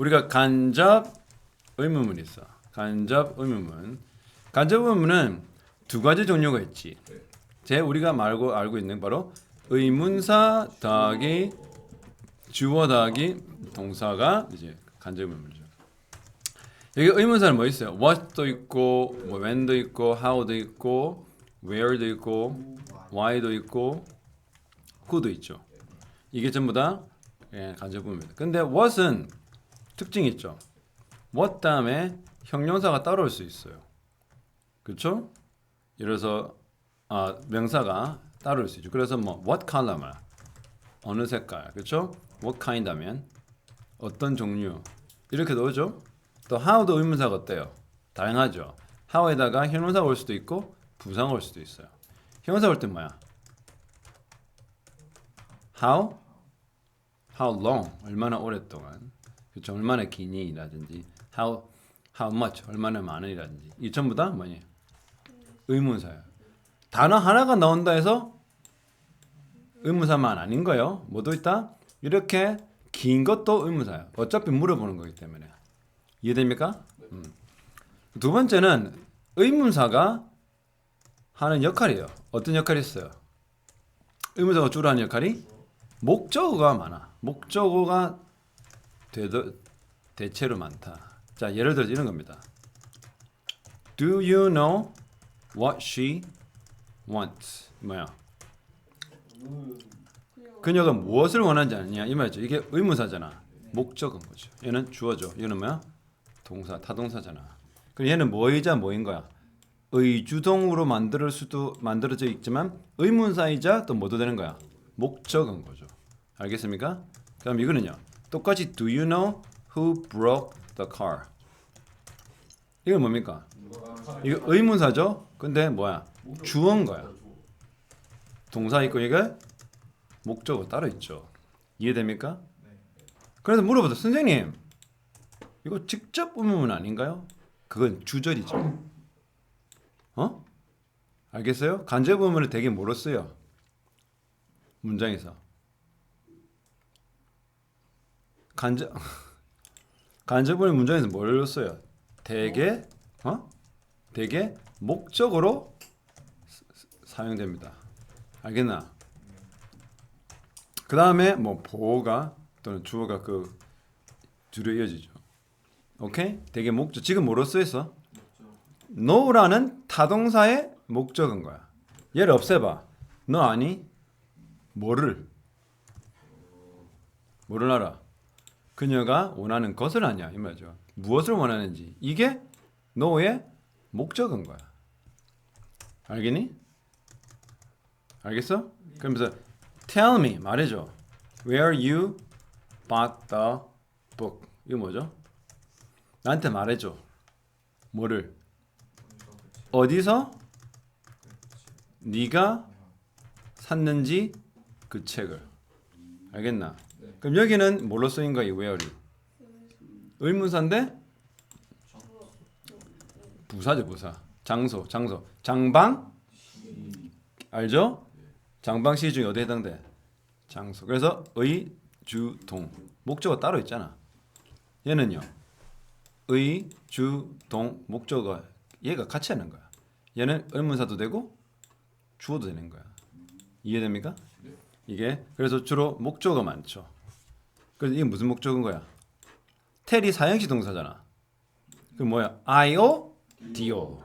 우리가 간접 의문문이 있어. 간접 의문문. 간접 의문문은 두 가지 종류가 있지. 제 우리가 말고 알고 있는 바로 의문사 더하기 주어 더하기 동사가 이제 간접 의문문이죠. 여기 의문사는 뭐 있어요? what도 있고 뭐 when도 있고 how도 있고 where도 있고 why도 있고 who도 있죠. 이게 전부 다 예, 간접 의문입니다. 근데 what은 특징이 있죠. what 다음에 형용사가 따라올 수 있어요. 그렇죠? 들어서 아, 명사가 따라올 수 있죠. 그래서 뭐 what color 어느 색깔, 그렇죠? what kind 하면 어떤 종류 이렇게 나오죠. 또 how도 의문사가 어때요? 다양하죠. how에다가 형용사가 올 수도 있고 부사가 올 수도 있어요. 형용사 올때 뭐야? how how long 얼마나 오랫동안 그렇죠 얼마나 기니라든지 how how much 얼마나 많으라든지. 이 전부 다 뭐니 의문사예요. 단어 하나가 나온다 해서 의문사만 아닌 거예요. 뭐도 있다? 이렇게 긴 것도 의문사예요. 어차피 물어보는 거기 때문에. 이해됩니까? 음. 두 번째는 의문사가 하는 역할이에요. 어떤 역할이 있어요? 의문사가 주로 하는 역할이 목적어가 많아. 목적어가 되더, 대체로 많다. 자, 예를 들어 이런 겁니다. Do you know what she wants? 뭐야? 그녀가 무엇을 원하는지 아느냐 이 말이죠. 이게 의문사잖아. 목적은 거죠. 얘는 주어죠. 얘는 뭐야? 동사, 타동사잖아. 그럼 얘는 뭐이자 뭐인 거야? 의주동으로 만들 수도 만들어져 있지만 의문사이자 또 뭐도 되는 거야? 목적은 거죠. 알겠습니까? 그럼 이거는요. 똑같이 do you know who broke the car? 이건 뭡니까? 이거 의문사죠. 근데 뭐야? 주어인 거야. 동사 있고 이게 목적어 따로 있죠. 이해됩니까? 그래서 물어보다 선생님 이거 직접 의문문 아닌가요? 그건 주절이죠. 어? 알겠어요? 간접 의문을 되게 뭐로 써요? 문장에서 간접 간접을 문장에서 뭘 써요? 대개 어? 대개 목적으로 사- 사용됩니다. 알겠나? 그 다음에 뭐 보호가 또는 주어가 그 줄여 이어지죠. 오케이? 대개 목적 지금 뭐로 쓰였어? no라는 타동사의 목적인 거야. 얘를 없애봐. 너 아니? 뭐를? 뭐를 알아? 그녀가 원하는 것을 아니야 이 말이죠. 무엇을 원하는지 이게 너의 목적인 거야. 알겠니? 알겠어? 그러면서 tell me 말해줘. Where you bought the book? 이거 뭐죠? 나한테 말해줘. 뭐를? 어디서 네가 샀는지 그 책을 알겠나? 그럼 여기는 뭘로 쓰인 거야 이 where이? 의문사인데 부사죠 부사. 장소 장소 장방 알죠? 장방 시 중에 어디에 해당돼? 장소. 그래서 의, 주, 동 목적어 따로 있잖아. 얘는요. 의, 주, 동 목적어 얘가 같이 하는 거야. 얘는 의문사도 되고 주어도 되는 거야. 이해됩니까? 이게 그래서 주로 목적어 많죠. 그래서 이게 무슨 목적인 거야? 텔이 사형식 동사잖아. 그 뭐야? IO, DO.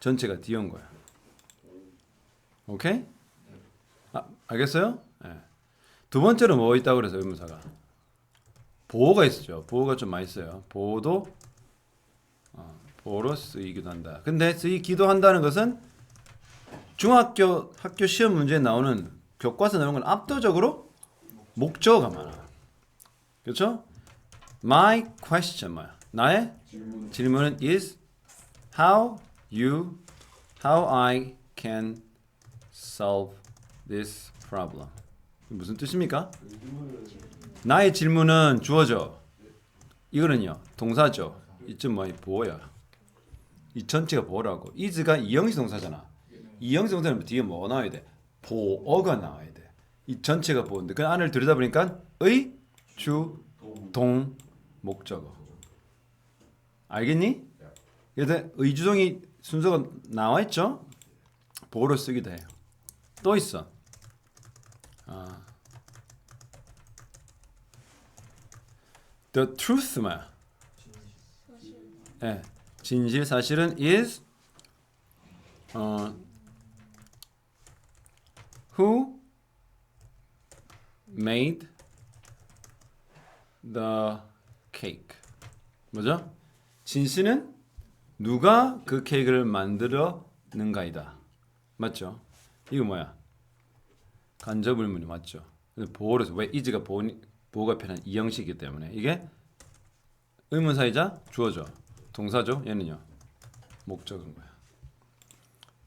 전체가 DO인 거야. 오케이? 아, 알겠어요? 예. 두 번째로 뭐 있다고 그래서 의문사가 보호가 있죠. 보호가 좀 많이 써요. 보호도 어, 보호로 쓰이기도 한다. 근데 쓰이기도 한다는 것은 중학교 학교 시험 문제에 나오는 교과서 나오는 건 압도적으로 목적어가 많아. 그렇죠? My question 뭐야? 나의 질문 질문은 is how you how I can solve this problem. 무슨 뜻입니까? 나의 질문은 주어져. 이거는요 동사죠. 이쯤 뭐이 보호야. 이 전체가 보호라고. is가 이형식 동사잖아. 이형식 동사는 뒤에 뭐 나와야 돼? 보어가 나와야 돼. 이 전체가 보호인데 그 안을 들여다보니까 의, 주, 동 목적어. 알겠니? 그래서 의주동이 순서가 나와 있죠? 보로 쓰기도 해요. 또 있어. 아. The truth 뭐야? 예, 진실 사실은 is 어, who made the cake. 뭐죠? 진실은 누가 그 케이크를 만들었는가이다. 맞죠? 이거 뭐야? 간접 의문이 맞죠? 보호로서 왜 이즈가 보호, 보호가 편한 이 형식이기 때문에 이게 의문사이자 주어죠. 동사죠. 얘는요. 목적인 거야.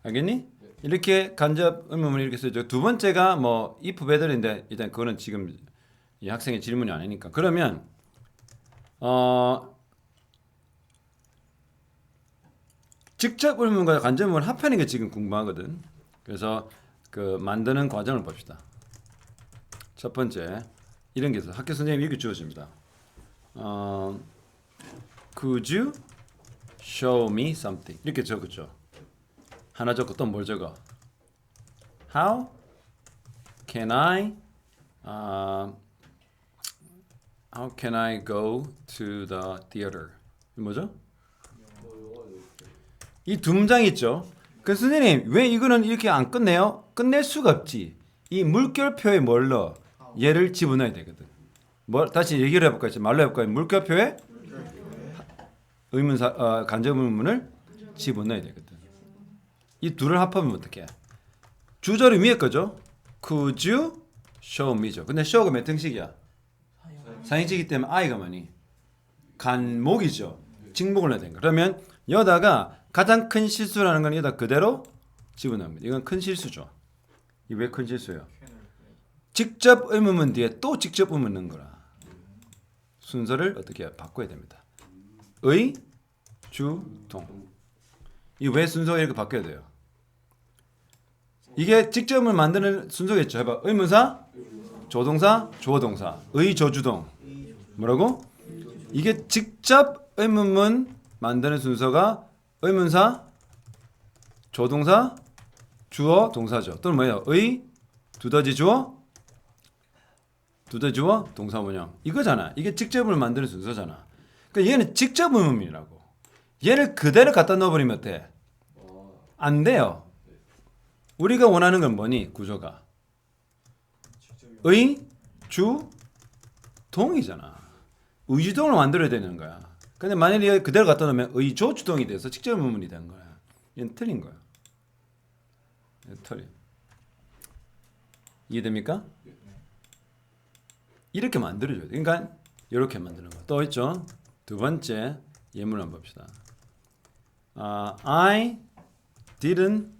알겠니? 이렇게 간접 의문문을 이렇게 쓰죠. 두 번째가 뭐 if better인데 일단 그거는 지금 이 학생의 질문이 아니니까. 그러면 어 직접 의문과 간접 의문을 합하는 게 지금 궁금하거든. 그래서 그 만드는 과정을 봅시다. 첫 번째 이런 게 있어. 학교 선생님이 이렇게 주어집니다. 어, Could you show me something? 이렇게 적었죠. 하나 적고 또 뭘 적어? How can I uh, How can I go to the theater? 이 뭐죠? 이 두 문장 있죠. 그 선생님 왜 이거는 이렇게 안 끝내요? 끝낼 수가 없지. 이 물결표에 뭘 넣어? 얘를 집어넣어야 되거든. 뭐 다시 얘기를 해볼까요? 말로 해볼까요? 물결표에 의문사 어, 간접 의문을 집어넣어야 되거든. 이 둘을 합하면 어떻게? 주절이 위에 거죠. Could you show me죠. 근데 show가 몇 형식이야? 사행시이기 때문에 I가 많이 간목이죠. 직목을 되는 거. 그러면 여다가 가장 큰 실수라는 건 여다 그대로 집어넣습니다. 이건 큰 실수죠. 이 왜 큰 실수예요? 직접 의문문 뒤에 또 직접 의문 넣는 거라. 순서를 어떻게? 바꿔야 됩니다. 의, 주, 동. 이 왜 순서가 이렇게 바뀌어야 돼요? 이게 직접을 만드는 순서겠죠. 해봐. 의문사, 조동사, 주어동사, 의, 조주동. 뭐라고? 이게 직접 의문문 만드는 순서가 의문사, 조동사, 주어, 동사죠. 또는 뭐예요? 의, 두더지 주어, 두더지 주어, 동사 원형. 이거잖아. 이게 직접을 만드는 순서잖아. 그러니까 얘는 직접 의문이라고. 얘를 그대로 갖다 넣어버리면 어때? 안 돼요. 우리가 원하는 건 뭐니? 구조가. 의, 주, 동이잖아. 의주동을 만들어야 되는 거야. 근데 만약에 그대로 갖다 놓으면 의조주동이 돼서 직접 의문이 되는 거야. 얘는 틀린 거야. 얘는 틀림. 이해됩니까? 이렇게 만들어줘야 돼. 그러니까 이렇게 만드는 거. 또 있죠. 두 번째 예문 한번 봅시다. 아, I didn't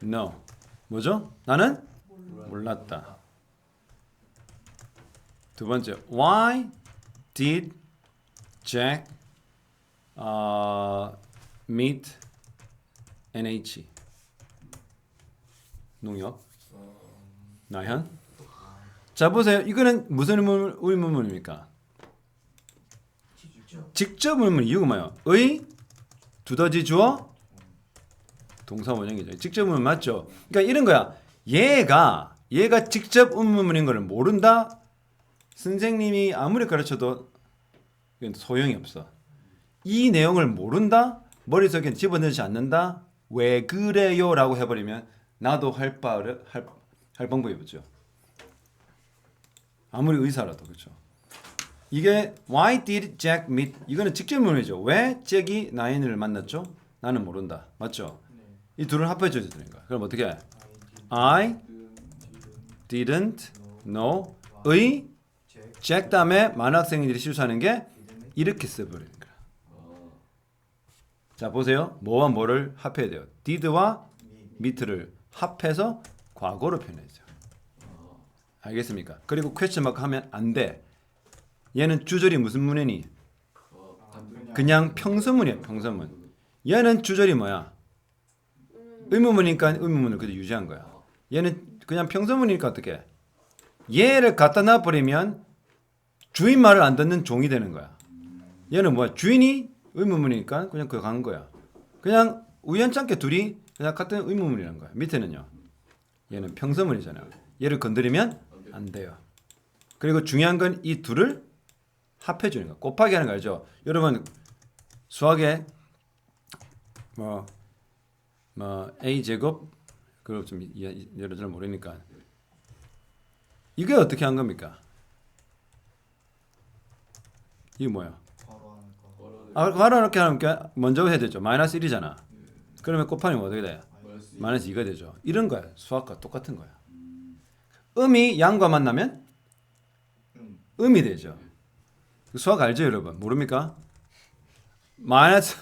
know. 뭐죠? 나는 몰랐다. 두 번째, why did Jack uh, meet NH? 농협? 나현? 자 보세요. 이거는 무슨 의문, 의문문입니까? 직접 의문 이유가 뭐예요? 의 두더지 주어 동사 원형이죠. 직접 의문 맞죠? 그러니까 이런 거야. 얘가 얘가 직접 의문문인 걸 모른다. 선생님이 아무리 가르쳐도 소용이 없어. 이 내용을 모른다. 머릿속에 집어넣지 않는다. 왜 그래요라고 해버리면 나도 할 바를 할, 할 방법이 없죠. 아무리 의사라도 그렇죠. 이게 Why did Jack meet? 이거는 직접 문이죠. 왜 잭이 나인을 만났죠? 나는 모른다. 맞죠? 이 둘을 합해줘야 되는 거야. 그럼 어떻게? 해? I didn't know. 의 잭 다음에 많은 학생들이 실수하는 게 이렇게 써버리는 거야. 자 보세요. 뭐와 뭐를 합해야 돼요. did와 meet를 합해서 과거로 표현해야죠. 알겠습니까? 그리고 퀘스천 마크 하면 안 돼. 얘는 주절이 무슨 문이니? 그냥 평서문이야, 평서문. 얘는 주절이 뭐야? 의문문이니까 의문문을 그대로 유지한 거야. 얘는 그냥 평서문이니까 어떻게? 얘를 갖다 놔버리면 주인 말을 안 듣는 종이 되는 거야. 얘는 뭐야? 주인이 의문문이니까 그냥 그거 간 거야. 그냥 우연찮게 둘이 그냥 같은 의문문이라는 거야. 밑에는요. 얘는 평서문이잖아요. 얘를 건드리면 안 돼요. 그리고 중요한 건 이 둘을 합해 주는 거. 곱하기 하는 거 알죠? 여러분 수학에 뭐, 뭐 a 제곱 그걸 좀 이- 여러 잘 모르니까 이게 어떻게 한 겁니까? 이게 뭐야? 아, 바로 이렇게 하면 게- 먼저 해야 되죠. 마이너스 1이잖아. 그러면 곱하면 어떻게 돼? 마이너스 2가 되죠. 이런 거야. 수학과 똑같은 거야. 음이 양과 만나면 음. 음이 되죠. 수학 알죠, 여러분? 모릅니까? 마이너스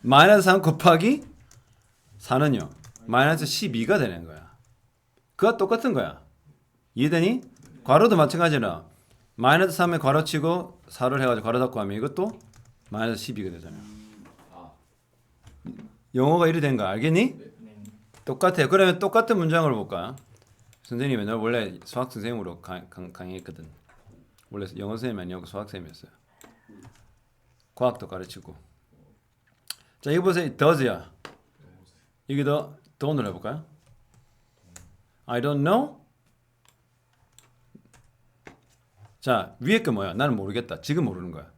마이너스 3 곱하기 4는요. 마이너스 12가 되는 거야. 그와 똑같은 거야. 이해되니? 괄호도 마찬가지나 마이너스 3에 괄호 치고 4를 해가지고 괄호 닫고 하면 이것도 마이너스 12가 되잖아요. 영어가 이리 된거 알겠니? 네. 똑같아요. 그러면 똑같은 문장을 볼까? 선생님이 너 원래 수학 강, 강의했거든. 원래 영어 선생님이 아니고 수학 선생님이었어요. 과학도 가르치고. 자 이거 보세요. does야. 이게 더 돈을 해볼까요? I don't know. 자 위에 거 뭐야? 나는 모르겠다. 지금 모르는 거야.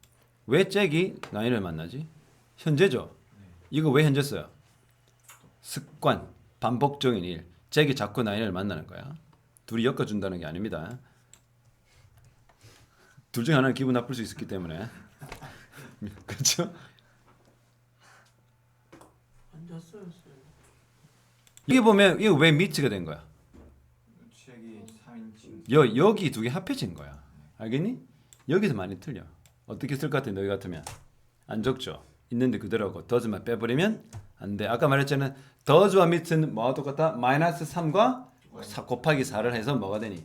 왜 잭이 나인을 만나지? 현재죠. 이거 왜 현재 써요? 습관, 반복적인 일. 잭이 자꾸 나인을 만나는 거야. 둘이 엮어준다는 게 아닙니다. 둘 중에 하나는 기분 나쁠 수 있기 때문에. 그렇죠? 앉았어요. 이게 보면 이게 왜 미츠가 된 거야? 책이 3인칭. 여 여기 두 개 합해진 거야. 알겠니? 여기서 많이 틀려. 어떻게 쓸 것 같아? 너희 같으면 안 적죠. 있는데 그대로고 더즈만 빼버리면 안 돼. 아까 말했잖아. 더즈와 미츠는 뭐가 똑같다? 마이너스 3과 곱하기 4를 해서 뭐가 되니?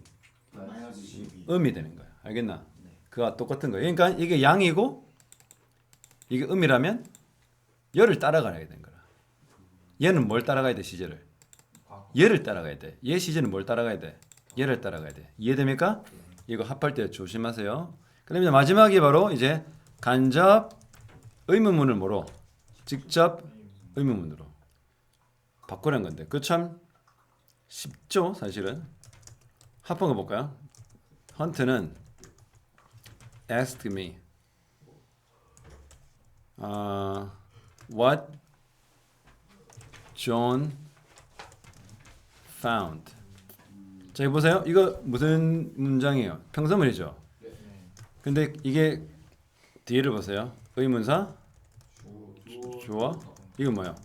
마이너스 12. 음이 되는 거야. 알겠나? 그가 똑같은 거야. 그러니까 이게 양이고 이게 음이라면 열을 따라가야 되는 거야. 얘는 뭘 따라가야 돼 시제를? 얘를 따라가야 돼. 얘 시제는 뭘 따라가야 돼? 얘를 따라가야 돼. 이해됩니까? 이거 합할 때 조심하세요. 그러면 마지막이 바로 이제 간접 의문문을 뭐로 직접 의문문으로 바꾸는 건데 그 참 쉽죠 사실은 합한 거 볼까요? 헌트는 asked me uh, what John found. 자 여기 보세요. 이거 무슨 문장이에요? 평서문이죠? 네. 근데 이게 뒤를 보세요. 의문사 주. 주어? 이거 뭐야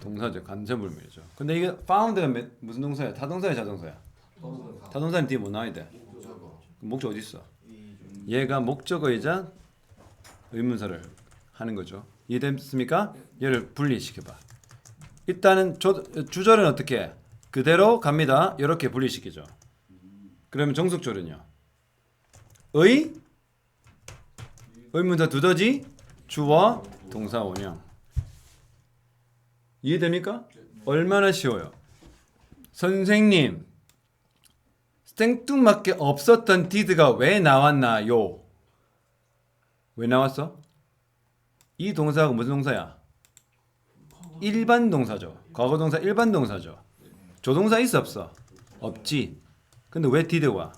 동사죠. 간접물밀이죠. 근데 이게 found가 몇- 무슨 동사야 타동사야 자동사야 타동사는 뒤에 뭐 나와야 돼. 목적 어디 있어? 얘가 목적어이자 의문사를 하는 거죠. 이해됐습니까? 얘를 분리시켜봐. 일단은 조, 주절은 어떻게? 해? 그대로 갑니다 이렇게 분리시키죠 그러면 정석절은요 의 의문사 두더지 주어 동사 원형 이해됩니까? 얼마나 쉬워요 선생님 생뚱맞게 없었던 did가 왜 나왔나요? 왜 나왔어? 이 동사가 무슨 동사야? 일반 동사죠. 과거 동사 일반 동사죠. 조동사 있어 없어? 없지. 근데 왜 did 와?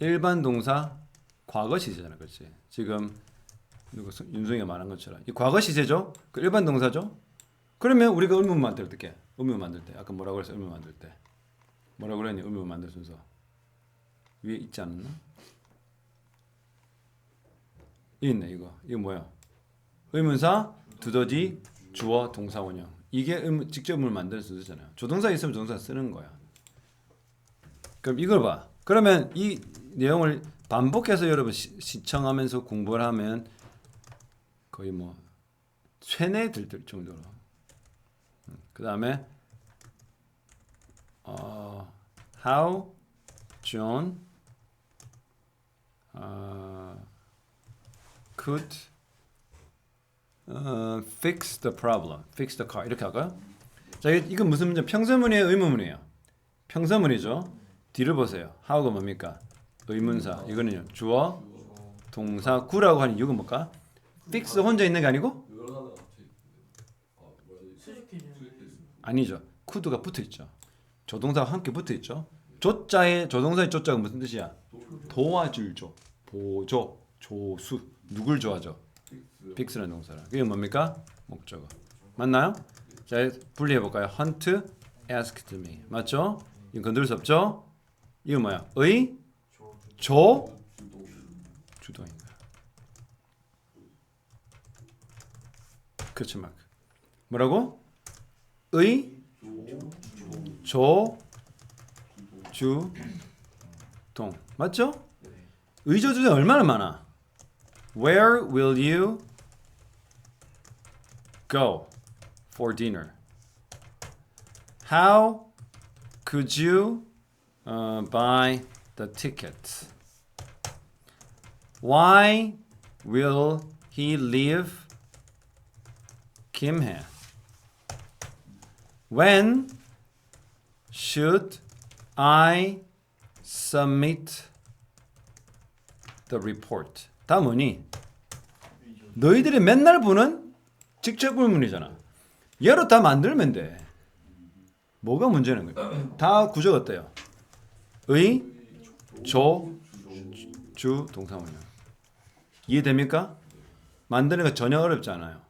일반 동사 과거 시제잖아, 그렇지? 지금 누구 서- 윤성이가 말한 것처럼 이 과거 시제죠? 그 일반 동사죠? 그러면 우리가 의문 만들 때? 의문 만들 때, 아까 뭐라고 그랬어? 의문 만들 때, 뭐라고 그랬니? 의문 만들 순서 위에 있지 않았나? 이 있네 이거. 이거 뭐야? 의문사, 두더지, 주어, 동사 원형. 이게 의문, 직접 의문을 만드는 순서잖아요. 조동사 있으면 조동사 쓰는 거야. 그럼 이걸 봐. 그러면 이 내용을 반복해서 여러분 시, 시청하면서 공부를 하면 거의 뭐 쇠뇌 들들 정도로. 그 다음에 어, how John uh, could uh, fix the problem, fix the car 이렇게 할까요? 자, 이- 이건 무슨 문제? 평서문이에요, 의문문이에요? 평서문이죠. 뒤를 보세요. how가 뭡니까? 의문사. 이거는요. 주어 동사 구라고 하는 이유가 뭘까? fix 혼자 있는 게 아니고 아니죠. 쿠드가 붙어 있죠. 조동사가 함께 붙어 있죠. 조자의 조동사의 조자가 무슨 뜻이야? 도와줄 조, 보조, 조수. 누굴 좋아하죠? 픽스라는 동사라. 그게 뭡니까? 목적어. 맞나요? 자, 분리해 볼까요? hunt, asked me. 맞죠? 이거 건들 수 없죠? 이거 뭐야? 의, 조, 주동인가? 그렇지 마크. 뭐라고? 의, 조, 주, 동. 맞죠? 의조 주제 얼마나 많아? Where will you go for dinner? How could you uh, buy the ticket? Why will he leave Kimhae? When should I submit the report? 다 뭐니? 너희들이 맨날 보는 직접 불문이잖아. 얘로 다 만들면 돼. 뭐가 문제는 거야? 다 구조가 어때요? 의, 조, 주, 동사원형. 이해됩니까? 만드는 거 전혀 어렵지 않아요.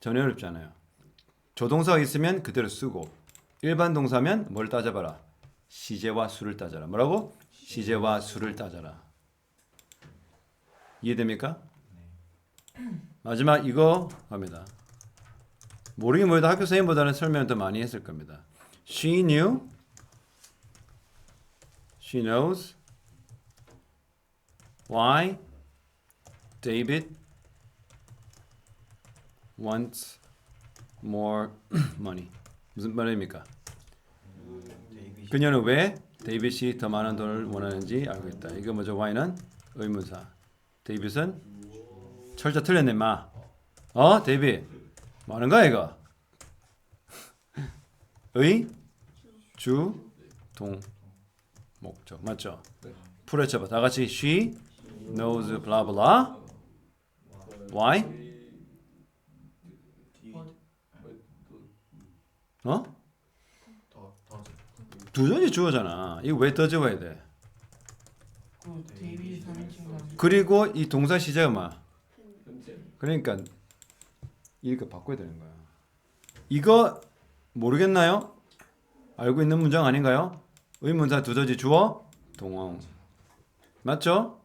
전혀 어렵지 않아요. 조동사가 있으면 그대로 쓰고 일반 동사면 뭘 따져봐라. 시제와 수를 따져라. 뭐라고? 시제와 수를 따져라. 이해됩니까? 마지막 이거 합니다. 모르긴 모르다 학교 선생님보다는 설명을 더 많이 했을 겁니다. She knew. She knows. Why David wants more money. 무슨 말입니까? 그녀는 왜 데이빗이 더 많은 돈을 원하는지 알고 있다. 이거 뭐죠? Why는 의문사. 데이빗은 철자 틀렸네 마. 어 데이빗 뭐 하는 거야 이거? 의, 주, 동, 목적 맞죠? 풀어쳐봐. 다 같이 she knows blah blah. Why? 디 어? 두전이 주어잖아. 이거 왜더 적어야 돼? 그 데이비 3인칭 그리고 이 동사 뭐? 현재 그러니까 이거 바꿔야 되는 거야. 이거 모르겠나요? 알고 있는 문장 아닌가요? 의문사 두더지 주어 동어 맞죠?